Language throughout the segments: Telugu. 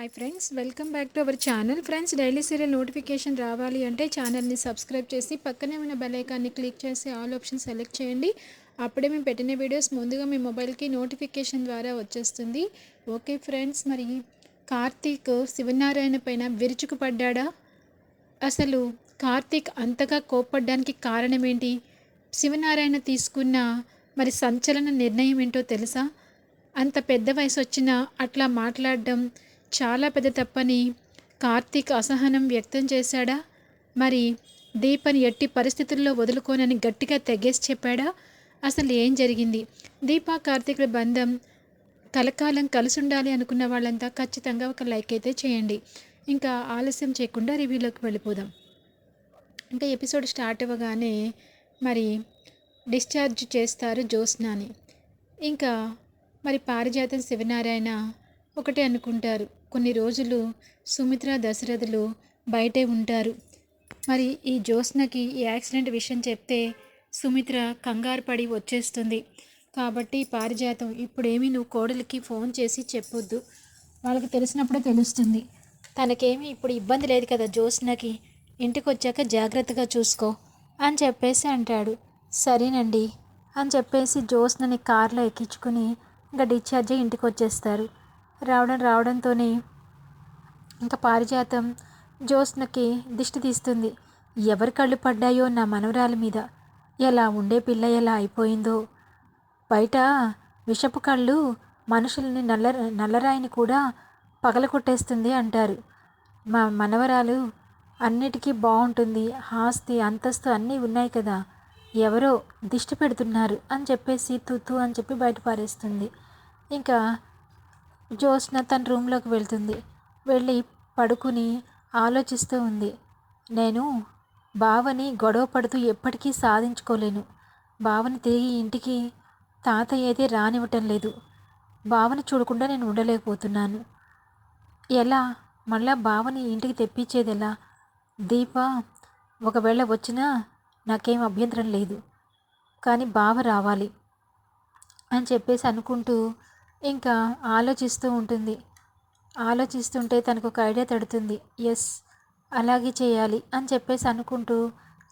Hi friends welcome back to our channel friends daily serial notification రావాలి అంటే ఛానల్ని సబ్స్క్రైబ్ చేసి పక్కనే ఉన్న బెలైకాన్ని క్లిక్ చేసి ఆల్ ఆప్షన్ సెలెక్ట్ చేయండి. అప్పుడే మేము పెట్టిన వీడియోస్ ముందుగా మీ మొబైల్కి నోటిఫికేషన్ ద్వారా వచ్చేస్తుంది. ఓకే ఫ్రెండ్స్ మరి కార్తీక్ శివనారాయణ పైన విరుచుకుపడ్డా అసలు కార్తీక్ అంతగా కోప్పడ్డానికి కారణం ఏంటి? శివనారాయణ తీసుకున్న మరి సంచలన నిర్ణయం ఏంటో తెలుసా? అంత పెద్ద వయసు వచ్చినా అట్లా మాట్లాడడం చాలా పెద్ద తప్పని కార్తీక్ అసహనం వ్యక్తం చేశాడా? మరి దీపని ఎట్టి పరిస్థితుల్లో వదులుకోనని గట్టిగా తెగేసి చెప్పాడా? అసలు ఏం జరిగింది? దీపా కార్తీకుల బంధం కలకాలం కలిసి ఉండాలి అనుకున్న వాళ్ళంతా ఖచ్చితంగా ఒక లైక్ అయితే చేయండి. ఇంకా ఆలస్యం చేయకుండా రివ్యూలోకి వెళ్ళిపోదాం. ఇంకా ఎపిసోడ్ స్టార్ట్ అవ్వగానే మరి డిశ్చార్జ్ చేస్తారు జ్యోత్స్నాని. ఇంకా మరి పారిజాతం శివనారాయణ ఒకటే అనుకుంటారు. కొన్ని రోజులు సుమిత్ర దశరథులు బయటే ఉంటారు. మరి ఈ జ్యోత్స్నకి ఈ యాక్సిడెంట్ విషయం చెప్తే సుమిత్ర కంగారు పడి వచ్చేస్తుంది. కాబట్టి పారిజాతం ఇప్పుడేమీ నువ్వు కోడలికి ఫోన్ చేసి చెప్పొద్దు. వాళ్ళకి తెలిసినప్పుడే తెలుస్తుంది. తనకేమీ ఇప్పుడు ఇబ్బంది లేదు కదా జ్యోత్స్నకి. ఇంటికి వచ్చాక జాగ్రత్తగా చూసుకో అని చెప్పేసి అంటాడు. సరేనండి అని చెప్పేసి జ్యోత్స్నని కార్లో ఎక్కించుకుని ఇంకా డిశ్చార్జ్ ఇంటికి వచ్చేస్తారు రావడం రావడంతోనే ఇంకా పారిజాతం జ్యోత్స్నకి దిష్టి తీస్తుంది. ఎవరి కళ్ళు పడ్డాయో నా మనవరాలి మీద? ఎలా ఉండే పిల్ల ఎలా అయిపోయిందో? బయట విషపు కళ్ళు మనుషుల్ని నల్ల నల్లరాయిని కూడా పగలకొట్టేస్తుంది అంటారు. మా మనవరాలు అన్నిటికీ బాగుంటుంది. ఆస్తి అంతస్తు అన్నీ ఉన్నాయి కదా. ఎవరో దిష్టి పెడుతున్నారు అని చెప్పేసి తూతూ అని చెప్పి బయట పారేస్తుంది. ఇంకా జ్యోత్స్న తన రూమ్లోకి వెళ్తుంది. వెళ్ళి పడుకుని ఆలోచిస్తూ ఉంది. నేను బావని గొడవ పడుతూ ఎప్పటికీ సాధించుకోలేను. బావని తిరిగి ఇంటికి తాతయ్య అయితే రానివ్వటం లేదు. బావని చూడకుండా నేను ఉండలేకపోతున్నాను. ఎలా? మళ్ళా బావని ఇంటికి తెప్పించేది ఎలా? దీప ఒకవేళ వచ్చినా నాకేం అభ్యంతరం లేదు. కానీ బావ రావాలి అని చెప్పేసి అనుకుంటూ ఇంకా ఆలోచిస్తూ ఉంటుంది. ఆలోచిస్తుంటే తనకు ఒక ఐడియా తడుతుంది. ఎస్ అలాగే చేయాలి అని చెప్పేసి అనుకుంటూ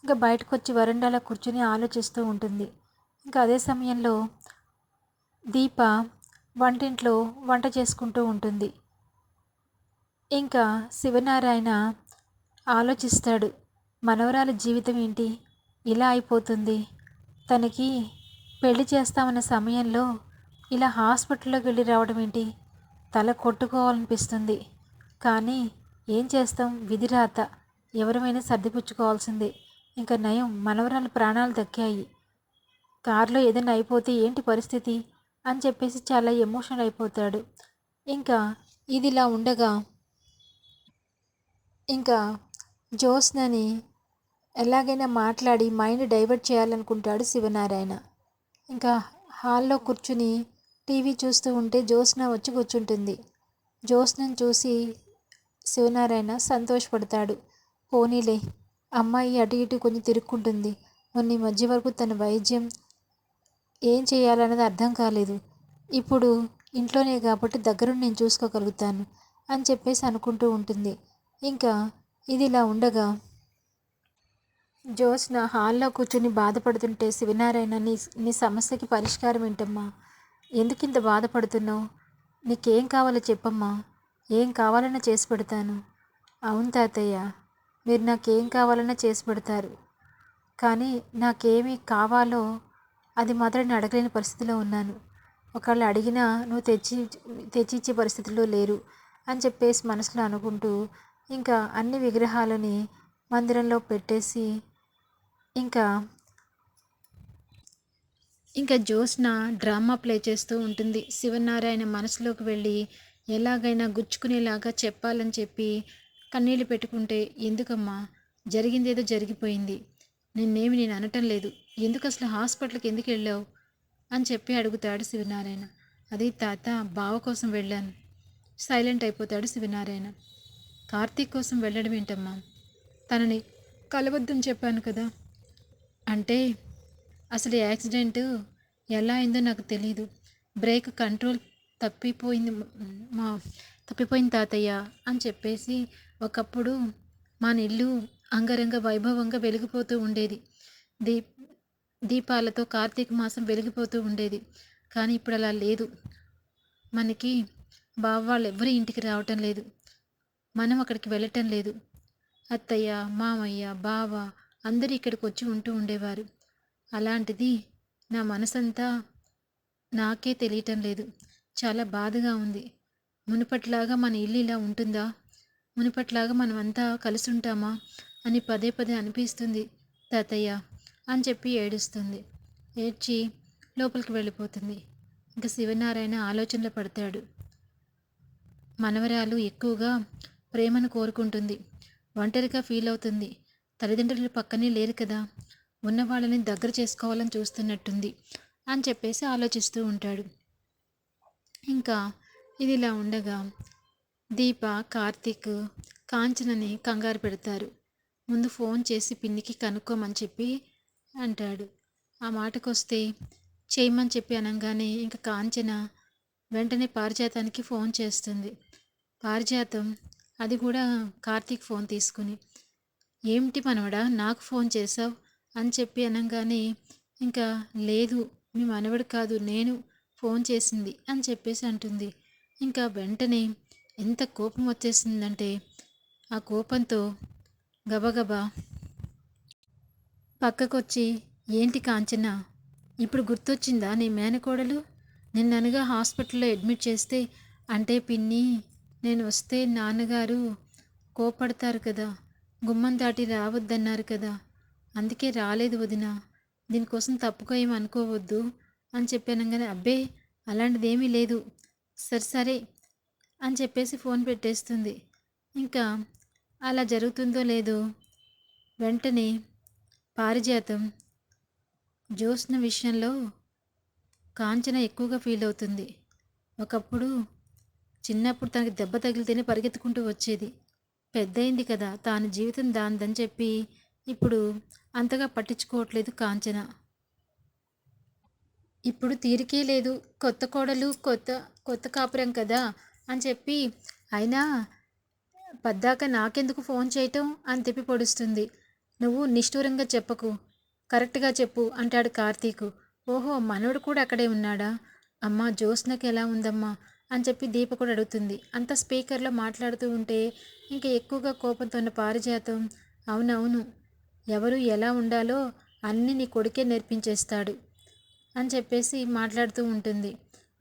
ఇంకా బయటకు వచ్చి వరండాలో కూర్చుని ఆలోచిస్తూ ఉంటుంది. ఇంకా అదే సమయంలో దీప వంటింట్లో వంట చేసుకుంటూ ఉంటుంది. ఇంకా శివనారాయణ ఆలోచిస్తాడు మనవరాల జీవితం ఏంటి? ఇలా అయిపోతుంది. తనకి పెళ్ళి చేస్తామన్న సమయంలో ఇలా హాస్పిటల్లోకి వెళ్ళి రావడం ఏంటి? తల కొట్టుకోవాలనిపిస్తుంది. కానీ ఏం చేస్తాం? విధిరాత ఎవరమైనా సర్దిపుచ్చుకోవాల్సిందే. ఇంకా నయం మనవరాలు ప్రాణాలు దక్కాయి. కారులో ఏదైనా అయిపోతే ఏంటి పరిస్థితి? అని చెప్పేసి చాలా ఎమోషనల్ అయిపోతాడు. ఇంకా ఇదిలా ఉండగా ఇంకా జ్యోత్స్నని ఎలాగైనా మాట్లాడి మైండ్ డైవర్ట్ చేయాలనుకుంటాడు శివనారాయణ. ఇంకా హాల్లో కూర్చుని టీవీ చూస్తూ ఉంటే జ్యోత్స్న వచ్చి కూర్చుంటుంది. జ్యోత్స్నను చూసి శివనారాయణ సంతోషపడతాడు. పోనీలే అమ్మాయి అటు ఇటు కొంచెం తిరుక్కుంటుంది. మొన్న మధ్య వరకు తన వైద్యం ఏం చేయాలన్నది అర్థం కాలేదు. ఇప్పుడు ఇంట్లోనే కాబట్టి దగ్గరుండి నేను చూసుకోగలుగుతాను అని చెప్పేసి అనుకుంటూ ఉంటుంది. ఇంకా ఇది ఇలా ఉండగా జ్యోత్స్న హాల్లో కూర్చుని బాధపడుతుంటే శివనారాయణ నీ నీ సమస్యకి పరిష్కారం ఏంటమ్మా? ఎందుకింత బాధపడుతున్నావు? నీకేం కావాలో చెప్పమ్మా. ఏం కావాలన్నా చేసి పెడతాను. అవును తాతయ్య మీరు నాకేం కావాలన్నా చేసి పెడతారు. కానీ నాకేమి కావాలో అది మాత్రం నేను అడగలేని పరిస్థితిలో ఉన్నాను. ఒకళ్ళు అడిగినా నువ్వు తెచ్చి తెచ్చిచ్చే పరిస్థితిలో లేరు అని చెప్పేసి మనసులో అనుకుంటూ ఇంకా అన్ని విగ్రహాలని మందిరంలో పెట్టేసి ఇంకా ఇంకా జ్యోత్స్న డ్రామా ప్లే చేస్తూ ఉంటుంది. శివనారాయణ మనసులోకి వెళ్ళి ఎలాగైనా గుచ్చుకునేలాగా చెప్పాలని చెప్పి కన్నీళ్ళు పెట్టుకుంటే ఎందుకమ్మా? జరిగిందేదో జరిగిపోయింది. నిన్నేమి నేను అనటం లేదు. ఎందుకు అసలు హాస్పిటల్కి ఎందుకు వెళ్ళావు? అని చెప్పి అడుగుతాడు శివనారాయణ. అది తాత బావ కోసం వెళ్ళాను. సైలెంట్ అయిపోతాడు శివనారాయణ. కార్తీక్ కోసం వెళ్ళడం ఏంటమ్మా తనని కలవద్దని చెప్పాను కదా? అంటే అసలు యాక్సిడెంట్ ఎలా అయిందో నాకు తెలియదు బ్రేక్ కంట్రోల్ తప్పిపోయింది మా తప్పిపోయింది తాతయ్య అని చెప్పేసి ఒకప్పుడు మన ఇల్లు అంగరంగ వైభవంగా వెలిగిపోతూ ఉండేది. దీప్ దీపాలతో కార్తీక మాసం వెలిగిపోతూ ఉండేది. కానీ ఇప్పుడు అలా లేదు. మనకి బావ వాళ్ళు ఎవరి ఇంటికి రావటం లేదు. మనం అక్కడికి వెళ్ళటం లేదు. అత్తయ్య మామయ్య బావ అందరూ ఇక్కడికి వచ్చి ఉంటూ ఉండేవారు. అలాంటిది నా మనసంతా నాకే తెలియటం లేదు. చాలా బాధగా ఉంది. మునుపట్లాగా మన ఇల్లు ఇలా ఉంటుందా? మునుపట్లాగా మనం అంతా కలిసి ఉంటామా అని పదే పదే అనిపిస్తుంది. తాతయ్య అని చెప్పి ఏడుస్తుంది. ఏడ్చి లోపలికి వెళ్ళిపోతుంది. ఇంకా శివనారాయణ ఆలోచనలో పడతాడు. మనవరాలు ఎక్కువగా ప్రేమను కోరుకుంటుంది. ఒంటరిగా ఫీల్ అవుతుంది తల్లిదండ్రులు పక్కనే లేరు కదా? ఉన్న వాళ్ళని దగ్గర చేసుకోవాలని చూస్తున్నట్టుంది అని చెప్పేసి ఆలోచిస్తూ ఉంటాడు. ఇంకా ఇది ఇలా ఉండగా దీప కార్తీక్ కాంచనని కంగారు పెడతారు. ముందు ఫోన్ చేసి పిన్నికి కనుక్కోమని చెప్పి అంటాడు. ఆ మాటకొస్తే చేయమని చెప్పి అనగానే ఇంకా కాంచన వెంటనే పారిజాతానికి ఫోన్ చేస్తుంది. పారిజాతం అది కూడా కార్తీక్ ఫోన్ తీసుకుని ఏమిటి మనవడా నాకు ఫోన్ చేసావు అని చెప్పి అనగానే ఇంకా లేదు మీ మనవడు కాదు నేను ఫోన్ చేసింది అని చెప్పేసి అంటుంది. ఇంకా వెంటనే ఎంత కోపం వచ్చేసిందంటే ఆ కోపంతో గబగబా పక్కకొచ్చి ఏంటి కాంచన ఇప్పుడు గుర్తొచ్చిందా నీ మేనకోడలు? నిన్ననగా హాస్పిటల్లో అడ్మిట్ చేస్తే అంటే పిన్ని నేను వస్తే నాన్నగారు కోపడతారు కదా గుమ్మం దాటి రావద్దన్నారు కదా అందుకే రాలేదు వదిన. దీనికోసం తప్పుగా ఏమి అనుకోవద్దు అని చెప్పాను కానీ అబ్బే అలాంటిదేమీ లేదు. సరే సరే అని చెప్పేసి ఫోన్ పెట్టేస్తుంది. ఇంకా అలా జరుగుతుందో లేదో వెంటనే పారిజాతం జ్యోత్స్న విషయంలో కాంచన ఎక్కువగా ఫీల్ అవుతుంది. ఒకప్పుడు చిన్నప్పుడు తనకి దెబ్బ తగిలితేనే పరిగెత్తుకుంటూ వచ్చేది. పెద్దయింది కదా తాను జీవితం దానిదని చెప్పి ఇప్పుడు అంతగా పట్టించుకోవట్లేదు కాంచన. ఇప్పుడు తీరికే లేదు కొత్త కోడలు కొత్త కొత్త కాపురం కదా అని చెప్పి అయినా పద్దాక నాకెందుకు ఫోన్ చేయటం అని తిప్పి పొడుస్తుంది. నువ్వు నిష్ఠూరంగా చెప్పకు కరెక్ట్గా చెప్పు అంటాడు కార్తీకు. ఓహో మనోడు కూడా అక్కడే ఉన్నాడా? అమ్మా జ్యోత్స్నకి ఎలా ఉందమ్మా అని చెప్పి దీప కూడా అడుగుతుంది. అంత స్పీకర్లో మాట్లాడుతూ ఉంటే ఇంకా ఎక్కువగా కోపంతో ఉన్న పారిజాతం అవునవును ఎవరు ఎలా ఉండాలో అన్నీ నీ కొడుకే నేర్పించేస్తాడు అని చెప్పేసి మాట్లాడుతూ ఉంటుంది.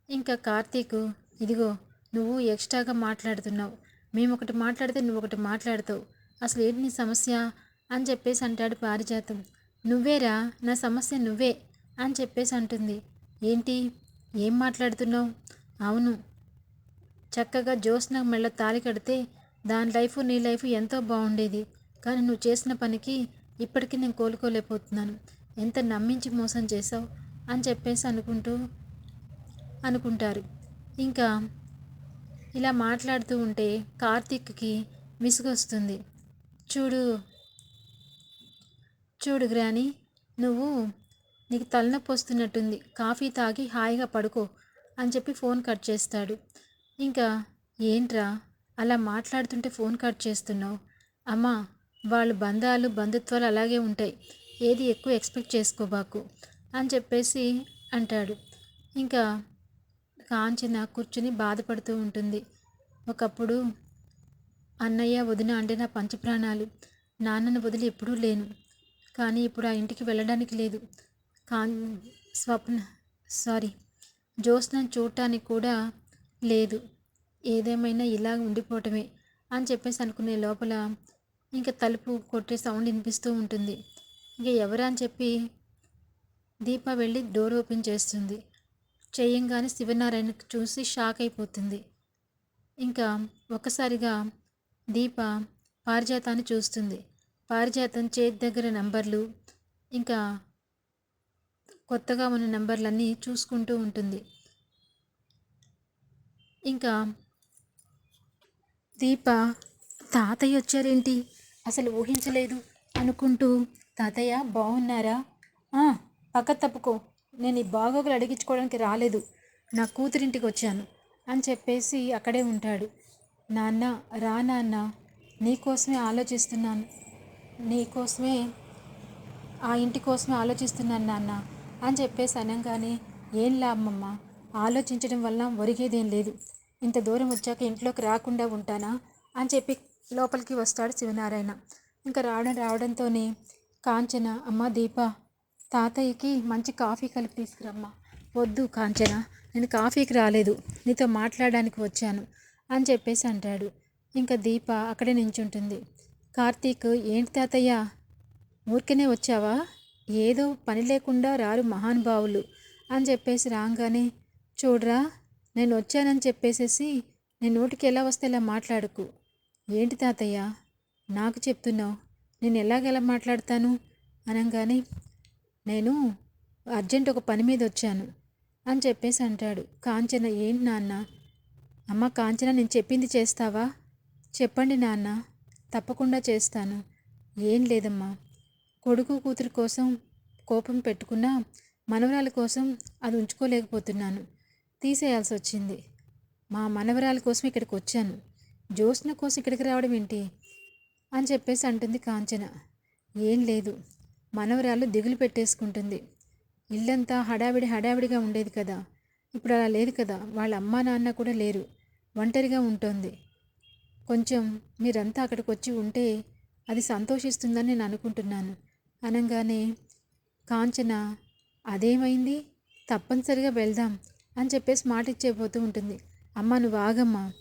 ఇంకా కార్తీకు ఇదిగో నువ్వు ఎక్స్ట్రాగా మాట్లాడుతున్నావు. మేము ఒకటి మాట్లాడితే నువ్వు ఒకటి మాట్లాడతావు. అసలు ఏంటి నీ సమస్య? అని చెప్పేసి అంటాడు పారిజాతం. నువ్వేరా? నా సమస్య నువ్వే అని చెప్పేసి అంటుంది. ఏంటి? ఏం మాట్లాడుతున్నావు? అవును. చక్కగా జ్యోత్స్న మెళ్ళ తాలి కడితే దాని లైఫ్ నీ లైఫ్ ఎంతో బాగుండేది. కానీ నువ్వు చేసిన పనికి ఇప్పటికీ నేను కోలుకోలేకపోతున్నాను. ఎంత నమ్మించి మోసం చేసావు అని చెప్పేసి అనుకుంటూ అనుకుంటారు. ఇంకా ఇలా మాట్లాడుతూ ఉంటే కార్తీక్కి విసుగొస్తుంది. చూడు చూడు గ్రాని నువ్వు నీకు తలనొప్పి వస్తున్నట్టుంది. కాఫీ తాగి హాయిగా పడుకో అని చెప్పి ఫోన్ కట్ చేస్తాడు. ఇంకా ఏంట్రా అలా మాట్లాడుతుంటే ఫోన్ కట్ చేస్తున్నావు? అమ్మా వాళ్ళ బంధాలు బంధుత్వాలు అలాగే ఉంటాయి. ఏది ఎక్కువ ఎక్స్పెక్ట్ చేసుకోబాకు అని చెప్పేసి అంటాడు. ఇంకా కాంచన కూర్చుని బాధపడుతూ ఉంటుంది. ఒకప్పుడు అన్నయ్య వదిన అంటే నా పంచప్రాణాలు. నాన్నను వదిలి ఎప్పుడూ లేను. కానీ ఇప్పుడు ఆ ఇంటికి వెళ్ళడానికి లేదు. కాన్ స్వప్న సారీ జ్యోత్స్నను చూడటానికి కూడా లేదు. ఏదేమైనా ఇలా ఉండిపోవటమే అని చెప్పేసి అనుకునే లోపల ఇంకా తలుపు కొట్టే సౌండ్ వినిపిస్తూ ఉంటుంది. ఇంకా ఎవరా అని చెప్పి దీప వెళ్ళి డోర్ ఓపెన్ చేస్తుంది. చేయంగానే శివనారాయణ చూసి షాక్ అయిపోతుంది. ఇంకా ఒక్కసారిగా దీప పారిజాతాన్ని చూస్తుంది. పారిజాతం చేతి దగ్గర నంబర్లు ఇంకా కొత్తగా ఉన్న నెంబర్లన్నీ చూసుకుంటూ ఉంటుంది. ఇంకా దీప తాతయ్య వచ్చారేంటి? అసలు ఊహించలేదు. అనుకుంటూ తాతయ్య బాగున్నారా "ఆ, పక్క తప్పుకో. నేను ఈ బాగోగులు అడిగించుకోవడానికి రాలేదు. నా కూతురింటికి వచ్చాను అని చెప్పేసి అక్కడే ఉంటాడు. నాన్న రా నాన్న. నీకోసమే ఆలోచిస్తున్నాను. నీకోసమే ఆ ఇంటి కోసమే ఆలోచిస్తున్నాను నాన్న అని చెప్పేసి అనగానే ఏం లాభమమ్మ? ఆలోచించడం వల్ల ఒరిగేదేం లేదు. ఇంత దూరం వచ్చాక ఇంట్లోకి రాకుండా ఉంటానా? అని చెప్పి లోపలికి వస్తాడు శివనారాయణ. ఇంకా రావడం రావడంతోనే కాంచన అమ్మ దీప తాతయ్యకి మంచి కాఫీ కలిపి తీసుకురమ్మా. వద్దు కాంచన నేను కాఫీకి రాలేదు నీతో మాట్లాడడానికి వచ్చాను అని చెప్పేసి అంటాడు. ఇంకా దీప అక్కడే నించుంటుంది. కార్తీక్ ఏంటి తాతయ్య? ఊరికనే వచ్చావా? ఏదో పని లేకుండా రారు మహానుభావులు అని చెప్పేసి రాగానే చూడరా నేను వచ్చానని చెప్పేసేసి నేను నోటికి ఎలా వస్తే ఇలా మాట్లాడుకు. ఏంటి తాతయ్య? నాకు చెప్తున్నావు. నేను ఎలాగెలా మాట్లాడతాను? అనగానే నేను అర్జెంట్ ఒక పని మీద వచ్చాను అని చెప్పేసి అంటాడు. కాంచన ఏంటి నాన్న? అమ్మ కాంచన నేను చెప్పింది చేస్తావా? చెప్పండి నాన్న తప్పకుండా చేస్తాను. ఏం లేదమ్మా. కొడుకు కూతురు కోసం కోపం పెట్టుకున్నా మనవరాల కోసం అది ఉంచుకోలేకపోతున్నాను. తీసేయాల్సి వచ్చింది మా మనవరాల కోసం ఇక్కడికి వచ్చాను జ్యోత్స్న కోసం ఇక్కడికి రావడం ఏంటి? అని చెప్పేసి అంటుంది కాంచన. ఏం లేదు. మనవరాలు దిగులు పెట్టేసుకుంటుంది. ఇల్లంతా హడావిడి హడావిడిగా ఉండేది కదా. ఇప్పుడు అలా లేదు కదా. వాళ్ళ అమ్మా నాన్న కూడా లేరు. ఒంటరిగా ఉంటుంది. కొంచెం మీరంతా అక్కడికి వచ్చి ఉంటే అది సంతోషిస్తుందని నేను అనుకుంటున్నాను. అనగానే కాంచన అదేమైంది? తప్పనిసరిగా వెళ్దాం అని చెప్పేసి మాట ఇచ్చేపోతూ ఉంటుంది. అమ్మ నువ్వు ఆగమ్మా.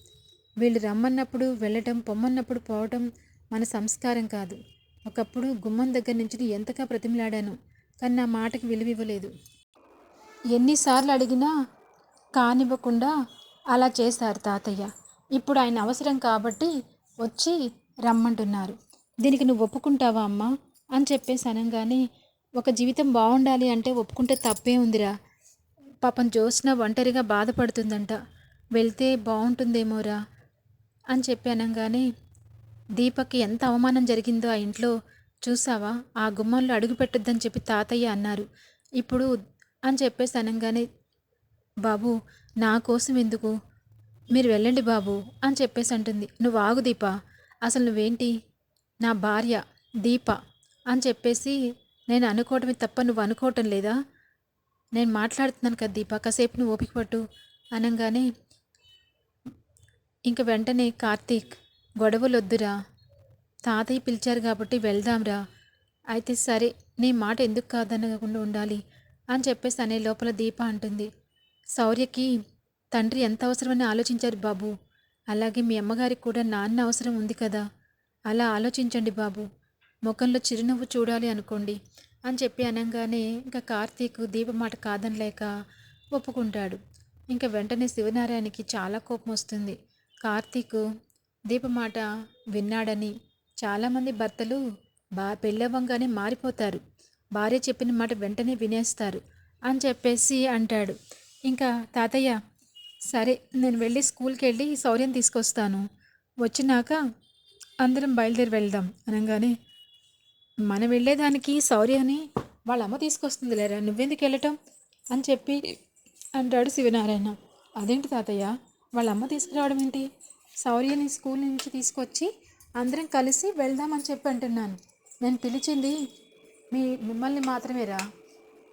వీళ్ళు రమ్మన్నప్పుడు వెళ్ళటం పొమ్మన్నప్పుడు పోవటం మన సంస్కారం కాదు. ఒకప్పుడు గుమ్మం దగ్గర నుంచి ఎంతగా ప్రతిమలాడాను కానీ నా మాటకి విలువ ఇవ్వలేదు. ఎన్నిసార్లు అడిగినా కానివ్వకుండా అలా చేశారు తాతయ్య. ఇప్పుడు ఆయన అవసరం కాబట్టి వచ్చి రమ్మంటున్నారు. దీనికి నువ్వు ఒప్పుకుంటావా అమ్మా? అని చెప్పేసి అనగానే ఒక జీవితం బాగుండాలి అంటే ఒప్పుకుంటే తప్పే ఉందిరా. పాపం జ్యోత్స్న ఒంటరిగా బాధపడుతుందంట. వెళ్తే బాగుంటుందేమోరా? అని చెప్పి అనగానే దీపక్కి ఎంత అవమానం జరిగిందో ఆ ఇంట్లో చూసావా? ఆ గుమ్మంలో అడుగు పెట్టొద్దని చెప్పి తాతయ్య అన్నారు. ఇప్పుడు అని చెప్పేసి అనగానే బాబు నా కోసం ఎందుకు? మీరు వెళ్ళండి బాబు అని చెప్పేసి అంటుంది నువ్వు ఆగు దీప. అసలు నువ్వేంటి? నా భార్య దీప అని చెప్పేసి నేను అనుకోవటమే తప్ప నువ్వు అనుకోవటం లేదా? నేను మాట్లాడుతున్నాను కదా దీప కాసేపు నువ్వు ఓపిక పట్టు అనగానే ఇంక వెంటనే కార్తీక్ గొడవలొద్దురా. తాతయ్య పిలిచారు కాబట్టి వెళ్దాంరా. అయితే సరే నీ మాట ఎందుకు కాదనకుండా ఉండాలి అని చెప్పేసి అనే లోపల దీప అంటుంది. శౌర్యకి తండ్రి ఎంత అవసరమని ఆలోచించారు బాబు. అలాగే మీ అమ్మగారికి కూడా నాన్న అవసరం ఉంది కదా. అలా ఆలోచించండి బాబు. ముఖంలో చిరునవ్వు చూడాలి అనుకోండి అని చెప్పి అనగానే ఇంకా కార్తీక్ దీప మాట కాదనలేక ఒప్పుకుంటాడు. ఇంకా వెంటనే శివనారాయణకి చాలా కోపం వస్తుంది. కార్తీక్ దీప మాట విన్నాడని చాలామంది భర్తలు బా పెళ్ళవ్వంగానే మారిపోతారు. భార్య చెప్పిన మాట వెంటనే వినేస్తారు అని చెప్పేసి అంటాడు. ఇంకా తాతయ్య సరే నేను వెళ్ళి స్కూల్కి వెళ్ళి శౌర్యం తీసుకొస్తాను. వచ్చినాక అందరం బయలుదేరి వెళ్దాం అనగానే మనం వెళ్ళేదానికి శౌర్యాన్ని వాళ్ళ అమ్మ తీసుకొస్తుంది లేరా నువ్వెందుకు వెళ్ళటం? అని చెప్పి అంటాడు శివనారాయణ. అదేంటి తాతయ్య? వాళ్ళ అమ్మ తీసుకురావడం ఏంటి? శౌర్యని స్కూల్ నుంచి తీసుకొచ్చి అందరం కలిసి వెళ్దామని చెప్పి అంటున్నాను. నేను పిలిచింది మీ మిమ్మల్ని మాత్రమేరా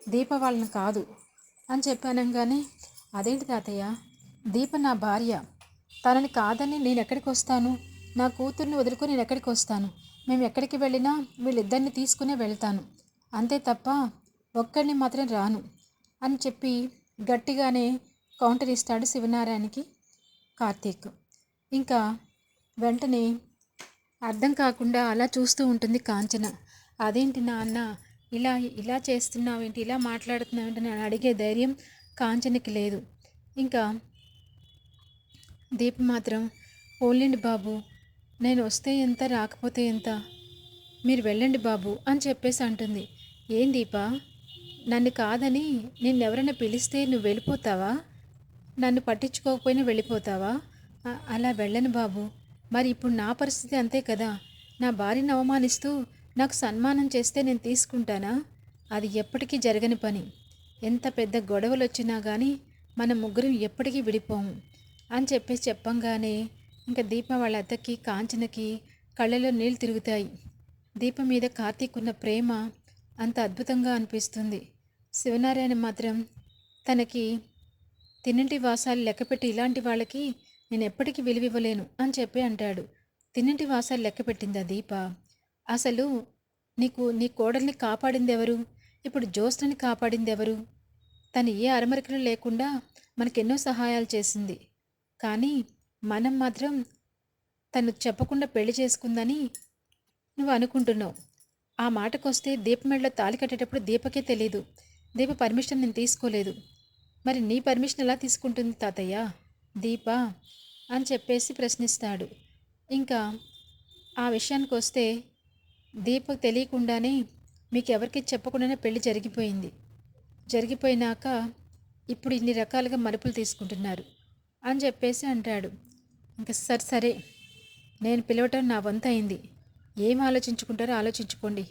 దీప వాళ్ళని కాదు అని చెప్పానంగానే అదేంటి తాతయ్య? దీప నా భార్య. తనని కాదని నేను ఎక్కడికి వస్తాను? నా కూతుర్ని వదులుకొని నేను ఎక్కడికి వస్తాను? మేము ఎక్కడికి వెళ్ళినా వీళ్ళిద్దరిని తీసుకునే వెళ్తాను. అంతే తప్ప ఒక్కడిని మాత్రం రాను అని చెప్పి గట్టిగానే కౌంటర్ ఇస్తాడు శివనారాయణకి. కార్తీక్. ఇంకా వెంటనే అర్థం కాకుండా అలా చూస్తూ ఉంటుంది కాంచన. అదేంటి నాన్న ఇలా ఇలా చేస్తున్నావేంటి ఇలా మాట్లాడుతున్నావేంటి? అని అడిగే ధైర్యం కాంచనకి లేదు. ఇంకా దీప మాత్రం పోలేండి బాబు నేను వస్తే ఎంత రాకపోతే ఎంత మీరు వెళ్ళండి బాబు అని చెప్పేసి అంటుంది. ఏం దీప నన్ను కాదని నిన్నెవరైనా పిలిస్తే నువ్వు వెళ్ళిపోతావా? నన్ను పట్టించుకోకపోయినా వెళ్ళిపోతావా? అలా వెళ్ళను బాబు. మరి ఇప్పుడు నా పరిస్థితి అంతే కదా. నా భార్యను అవమానిస్తూ నాకు సన్మానం చేస్తే నేను తీసుకుంటానా? అది ఎప్పటికీ జరగని పని. ఎంత పెద్ద గొడవలు వచ్చినా కానీ మన ముగ్గురం ఎప్పటికీ విడిపోము అని చెప్పేసి చెప్పంగానే ఇంకా దీప వాళ్ళ అత్తకి కాంచనకి కళ్ళలో నీళ్ళు తిరుగుతాయి. దీప మీద కార్తీక్ ఉన్న ప్రేమ అంత అద్భుతంగా అనిపిస్తుంది. శివనారాయణ మాత్రం తనకి తిన్నింటి వాసాలు లెక్కపెట్టి ఇలాంటి వాళ్ళకి నేను ఎప్పటికీ విలువివ్వలేను అని చెప్పి అంటాడు. తిన్నింటి వాసాలు లెక్కపెట్టిందా దీప? అసలు నీకు నీ కోడల్ని కాపాడింది ఎవరు ఇప్పుడు జ్యోత్స్నని కాపాడింది ఎవరు తను ఏ అరమరికలు లేకుండా మనకెన్నో సహాయాలు చేసింది. కానీ మనం మాత్రం తను చెప్పకుండా పెళ్ళి చేసుకుందని నువ్వు అనుకుంటున్నావు. ఆ మాటకొస్తే దీపమెడలో తాళి కట్టేటప్పుడు దీపకే తెలియదు దీప పర్మిషన్ నేను తీసుకోలేదు. మరి నీ పర్మిషన్ ఎలా తీసుకుంటుంది తాతయ్య? దీప అని చెప్పేసి ప్రశ్నిస్తాడు. ఇంకా ఆ విషయానికి వస్తే దీపక్ తెలియకుండానే మీకు ఎవరికి చెప్పకుండానే పెళ్ళి జరిగిపోయింది. జరిగిపోయినాక ఇప్పుడు ఇన్ని రకాలుగా మరుపులు తీసుకుంటున్నారు అని చెప్పేసి అంటాడు. ఇంకా సరే సరే. నేను పిలవటం నా వంత అయింది. ఏం ఆలోచించుకుంటారో ఆలోచించుకోండి.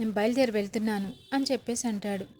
నేను బయలుదేరి వెళ్తున్నాను అని చెప్పేసి అంటాడు.